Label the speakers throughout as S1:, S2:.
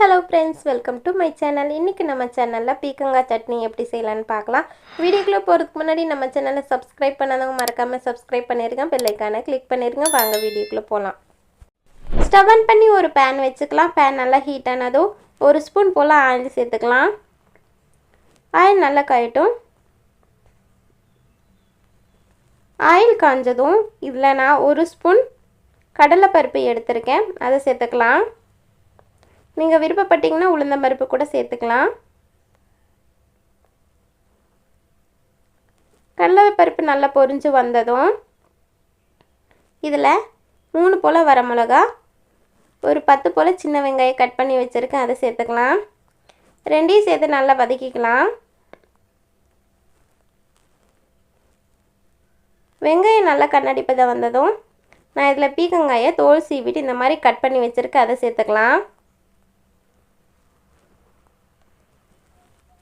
S1: Hello friends welcome to my channel இன்றைக்கி நம்ம சேனலில் பீக்கங்காய் சட்னி எப்படி செய்யலான்னு பார்க்கலாம். வீடியோக்குள்ளே போகிறதுக்கு முன்னாடி நம்ம சேனலை சப்ஸ்கிரைப் பண்ணாதவங்க மறக்காமல் சப்ஸ்கிரைப் பண்ணிடுங்க பெல்லைக்கான கிளிக் பண்ணிடுங்க வாங்க வீடியோக்குள்ளே போகலாம் ஸ்டவ் ஆன் பண்ணி ஒரு பேன் வச்சுக்கலாம். பேன் நல்லா ஹீட் ஆனதும் ஒரு ஸ்பூன் போல் ஆயில் சேர்த்துக்கலாம். ஆயில் நல்லா காயட்டும். ஆயில் காஞ்சதும் இதில் நான் ஒரு ஸ்பூன் கடலைப்பருப்பு எடுத்திருக்கேன். அதை சேர்த்துக்கலாம். நீங்கள் விருப்பப்பட்டீங்கன்னா உளுந்தம்பருப்பு கூட சேர்த்துக்கலாம். கடலைப்பருப்பு நல்லா பொரிஞ்சு வந்ததும் இதில் மூணு போல் வர மிளகா ஒரு பத்து போல் சின்ன வெங்காயம் கட் பண்ணி வச்சுருக்கேன் அதை சேர்த்துக்கலாம். ரெண்டையும் சேர்த்து நல்லா வதக்கிக்கலாம். வெங்காயம் நல்லா கண்ணாடி பதம் வந்ததும் நான் இதில் பீக்கங்காயை தோல் சீவிட்டு இந்த மாதிரி கட் பண்ணி வச்சுருக்கேன் அதை சேர்த்துக்கலாம்.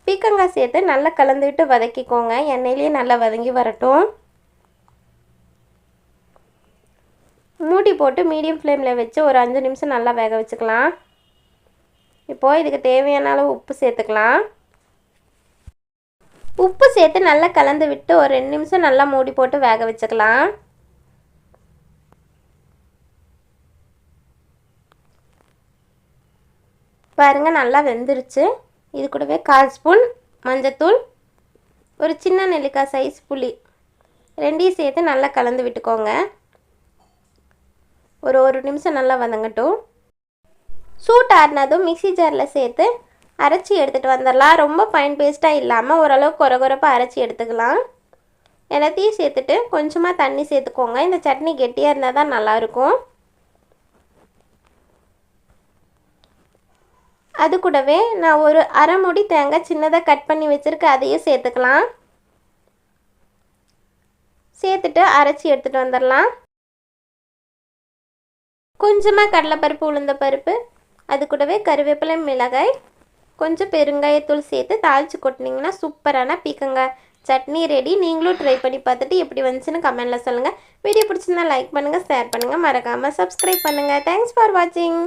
S1: பீக்கங்காய் சேர்த்து நல்லா கலந்து விட்டு வதக்கிக்கோங்க. எண்ணெயிலேயே நல்லா வதங்கி வரட்டும். மூடி போட்டு மீடியம் ஃப்ளேமில் வச்சு ஒரு அஞ்சு நிமிஷம் நல்லா வேக வச்சுக்கலாம். இப்போது இதுக்கு தேவையான அளவு உப்பு சேர்த்துக்கலாம். உப்பு சேர்த்து நல்லா கலந்து விட்டு ஒரு ரெண்டு நிமிஷம் நல்லா மூடி போட்டு வேக வச்சுக்கலாம். பாருங்கள் நல்லா வெந்துருச்சு. இது கூடவே கால் ஸ்பூன் மஞ்சத்தூள் ஒரு சின்ன நெல்லிக்காய் சைஸ் புளி. ரெண்டையும் சேர்த்து நல்லா கலந்து விட்டுக்கோங்க. ஒரு ஒரு நிமிஷம் நல்லா வதங்கட்டும். சூட் ஆறினதும் மிக்சி ஜாரில் சேர்த்து அரைச்சி எடுத்துகிட்டு வந்துடலாம். ரொம்ப ஃபைன் பேஸ்ட்டாக இல்லாமல் ஓரளவு குறை குறைப்பாக அரைச்சி எடுத்துக்கலாம். எல்லாத்தையும் சேர்த்துட்டு கொஞ்சமாக தண்ணி சேர்த்துக்கோங்க. இந்த சட்னி கெட்டியாக இருந்தால் தான் நல்லாயிருக்கும் அது கூடவே நான் ஒரு அரை முடி தேங்காய் சின்னதாக கட் பண்ணி வச்சுருக்கேன் அதையும் சேர்த்துக்கலாம். சேர்த்துட்டு அரைச்சி எடுத்துகிட்டு வந்துடலாம். கொஞ்சமாக கடலைப்பருப்பு உளுந்த பருப்பு அது கூடவே கருவேப்பிலை மிளகாய் கொஞ்சம் பெருங்காயத்தூள் சேர்த்து தாளித்து கொட்டினீங்கன்னா சூப்பரான பீக்கங்காய் சட்னி ரெடி நீங்களும் ட்ரை பண்ணி பார்த்துட்டு எப்படி வந்துச்சுன்னு கமெண்டில் சொல்லுங்கள் வீடியோ பிடிச்சிருந்தா லைக் பண்ணுங்கள் ஷேர் பண்ணுங்கள் மறக்காமல் சப்ஸ்கிரைப் பண்ணுங்கள் தேங்க்ஸ் ஃபார் வாட்சிங்